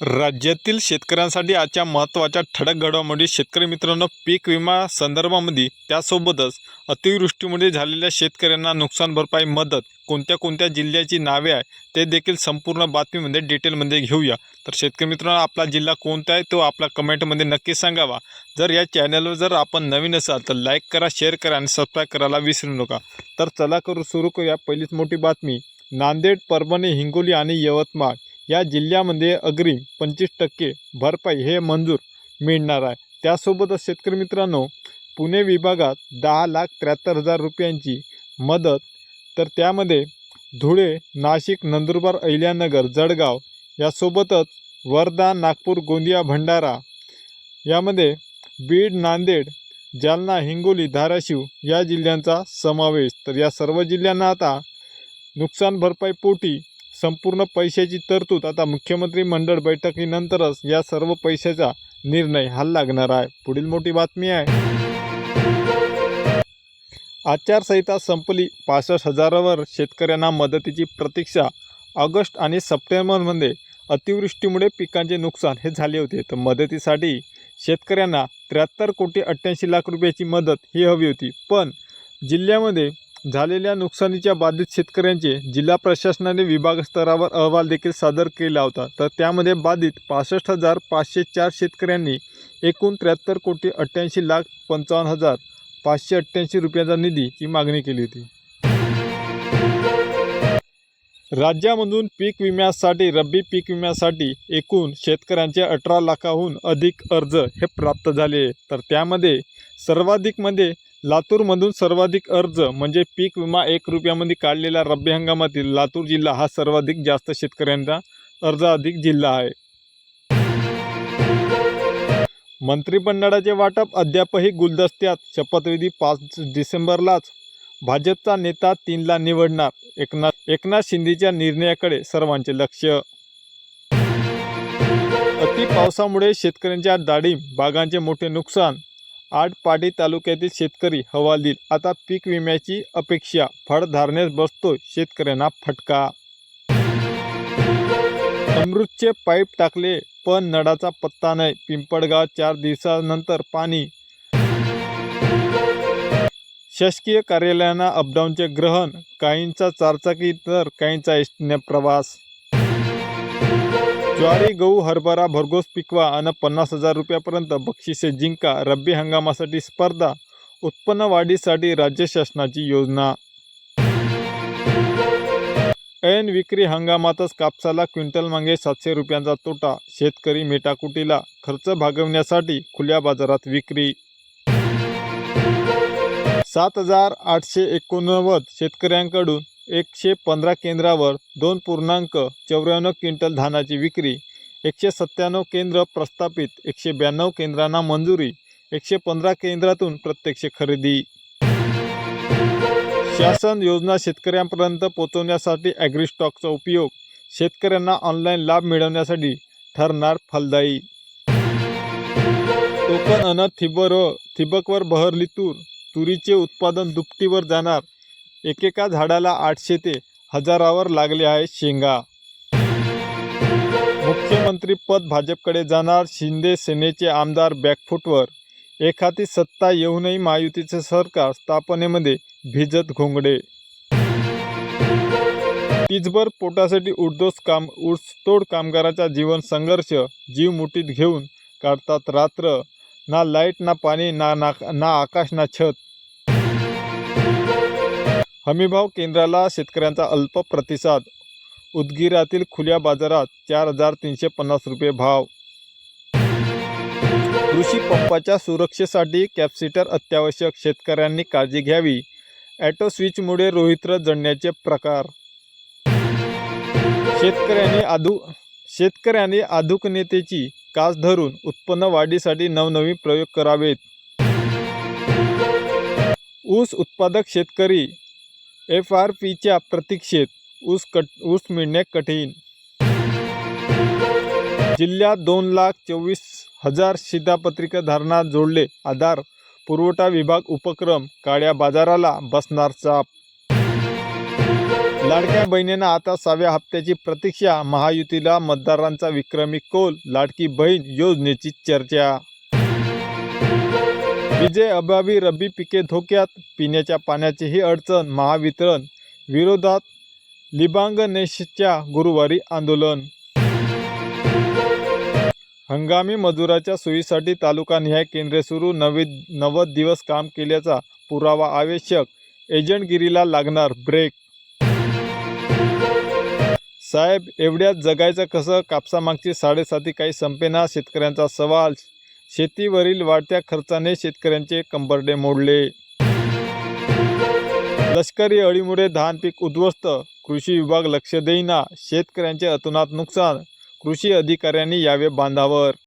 राज्यातील शेतकऱ्यांसाठी आजच्या महत्त्वाच्या ठळक घडामोडी शेतकरी मित्रांनो पीक विमा संदर्भामध्ये त्यासोबतच अतिवृष्टीमुळे झालेल्या शेतकऱ्यांना नुकसान भरपाई मदत कोणत्या कोणत्या जिल्ह्याची नावे आहे ते देखील संपूर्ण बातमीमध्ये डिटेलमध्ये घेऊया. तर शेतकरी मित्रांनो आपला जिल्हा कोणता आहे तो आपला कमेंटमध्ये नक्की सांगावा. जर या चॅनलवर जर आपण नवीन असाल तर लाईक करा शेअर करा आणि सबस्क्राईब करायला विसरू नका. तर चला करू सुरू करूया पहिलीच मोठी बातमी. नांदेड परभणी हिंगोली आणि यवतमाळ. या जिल्ह्यामध्ये अग्रिम पंचवीस टक्के भरपाई हे मंजूर मिळणार आहे. त्यासोबतच शेतकरी मित्रांनो पुणे विभागात दहा लाख त्र्याहत्तर हजार रुपयांची मदत तर त्यामध्ये धुळे नाशिक नंदुरबार अहिल्यानगर जळगाव यासोबतच वर्धा नागपूर गोंदिया भंडारा यामध्ये बीड नांदेड जालना हिंगोली धाराशिव या जिल्ह्यांचा समावेश. तर या सर्व जिल्ह्यांना आता नुकसान भरपाई पोटी संपूर्ण पैशाची तरतूद आता मुख्यमंत्री मंडळ बैठकीनंतरच या सर्व पैशाचा निर्णय हा लागणार आहे. पुढील मोठी बातमी आहे. आचारसंहिता संपली. पासष्ट हजारावर शेतकऱ्यांना मदतीची प्रतीक्षा. ऑगस्ट आणि सप्टेंबरमध्ये अतिवृष्टीमुळे पिकांचे नुकसान हे झाले होते. तर मदतीसाठी शेतकऱ्यांना त्र्याहत्तर कोटी अठ्ठ्याऐंशी लाख रुपयाची मदत ही हवी होती. पण जिल्ह्यामध्ये झालेल्या नुकसानीच्या बाधित शेतकऱ्यांचे जिल्हा प्रशासनाने विभाग स्तरावर अहवाल देखील सादर केला होता. तर त्यामध्ये बाधित पासष्ट हजार पाचशे चार शेतकऱ्यांनी एकूण त्र्याहत्तर कोटी अठ्ठ्याऐंशी लाख पंचावन्न हजार पाचशे अठ्ठ्याऐंशी रुपयाचा निधी ही मागणी केली होती. राज्यामधून पीक विम्यासाठी रब्बी पीक विम्यासाठी एकूण शेतकऱ्यांचे अठरा लाखाहून अधिक अर्ज हे प्राप्त झाले. तर त्यामध्ये सर्वाधिकमध्ये लातूरमधून सर्वाधिक अर्ज म्हणजे पीक विमा एक रुपयामध्ये काढलेला रब्बी हंगामातील लातूर जिल्हा हा सर्वाधिक जास्त शेतकऱ्यांचा अर्ज अधिक जिल्हा आहे. मंत्रिमंडळाचे वाटप अद्यापही गुलदस्त्यात शपथविधी पाच डिसेंबरलाच भाजपचा नेता तीनला निवडणार. एकनाथ एकनाथ शिंदेच्या निर्णयाकडे सर्वांचे लक्ष. अति पावसामुळे शेतकऱ्यांच्या डाळिंब बागांचे मोठे नुकसान. आटपाडी तालुक्यातील शेतकरी हवालदिल. आता पीक विम्याची अपेक्षा. फळधारणेस बसतो शेतकऱ्यांना फटका. अमृतचे पाईप टाकले पण नळाचा पत्ता नाही. पिंपळगाव चार दिवसानंतर पाणी शासकीय कार्यालयांना अपडाऊनचे ग्रहण काहींचा चारचाकी तर काहींचा एसटीने प्रवास. ज्वारी गहू हरभरा भरघोस पिकवा आणि पन्नास हजार रुपयापर्यंत बक्षिसे जिंका रब्बी हंगामासाठी स्पर्धा उत्पन्न वाढीसाठी राज्य शासनाची योजना. ऐन विक्री हंगामातच कापसाला क्विंटल मागे सातशे रुपयांचा तोटा शेतकरी मेटाकुटीला खर्च भागवण्यासाठी खुल्या बाजारात विक्री. सात हजार आठशे एकोणनव्वद शेतकऱ्यांकडून एकशे पंधरा केंद्रावर दोन पूर्णांक चौऱ्याण्णव क्विंटल धानाची विक्री एकशे सत्त्याण्णव केंद्र प्रस्थापित एकशे ब्याण्णव केंद्रांना मंजुरी एकशे पंधरा केंद्रातून प्रत्यक्ष खरेदी. शासन योजना शेतकऱ्यांपर्यंत पोहोचवण्यासाठी ॲग्रीस्टॉकचा उपयोग शेतकऱ्यांना ऑनलाईन लाभ मिळवण्यासाठी ठरणार फलदायी. टोकन अन थिबर थिबकवर बहरली तूर तुरीचे उत्पादन दुपटीवर जाणार. एकेका झाडाला आठशे ते हजारावर लागले आहे शेंगा. मुख्यमंत्री पद भाजपकडे जाणार. शिंदे सेनेचे आमदार बॅकफुटवर. एखादी सत्ता येऊनही महायुतीचे सरकार स्थापनेमध्ये भिजत घोंगडे. तिजभर पोटासाठी उडदोस काम उडतोड कामगाराचा जीवन संघर्ष जीव मुठीत घेऊन काढतात रात्र. ना लाइट ना पाणी ना ना ना आकाश ना छत. हमीभाव केंद्राला शेतकऱ्यांचा अल्प प्रतिसाद. उदगीरातील खुल्या बाजारात चार हजार तीनशे पन्नास रुपये भाव. कृषी पंपाच्या सुरक्षेसाठी कॅपसिटर अत्यावश्यक शेतकऱ्यांनी काळजी घ्यावी. ॲटो स्विचमुळे रोहित्र जडण्याचे प्रकार. शेतकऱ्यांनी आधु शेतकऱ्यांनी आधुनिकतेची कास धरून उत्पन्न वाढीसाठी नवनवीन प्रयोग करावेत. ऊस उत्पादक शेतकरी एफ आर पीच्या प्रतीक्षेत ऊस कट ऊस मिळणे कठीण. जिल्ह्यात दोन लाख चोवीस हजार शिधापत्रिकाधारणात जोडले. आधार पुरवठा विभाग उपक्रम काळ्या बाजाराला बसणार चाप लाडक्या बहिणींना आता सहाव्या हप्त्याची प्रतीक्षा. महायुतीला मतदारांचा विक्रमी कोल लाडकी बहीण योजनेची चर्चा. विजय अभावी रब्बी पिके धोक्यात पिण्याच्या पाण्याचीही अडचण महावितरण विरोधात लिबांगनेशच्या गुरुवारी आंदोलन. हंगामी मजुराच्या सोयीसाठी तालुकानिहाय केंद्रे सुरू नवे नव्वद दिवस काम केल्याचा पुरावा आवश्यक. एजंटगिरीला लागणार ब्रेक साहेब एवढ्यात जगायचं कसं? कापसामागची साडेसाती काही संपेना शेतकऱ्यांचा सवाल. शेतीवरील वाढत्या खर्चाने शेतकऱ्यांचे कंबरडे मोडले. लष्करी अळीमुळे धान पीक उद्ध्वस्त. कृषी विभाग लक्ष देईना. शेतकऱ्यांचे अतोनात नुकसान. कृषी अधिकाऱ्यांनी यावे बांधावर.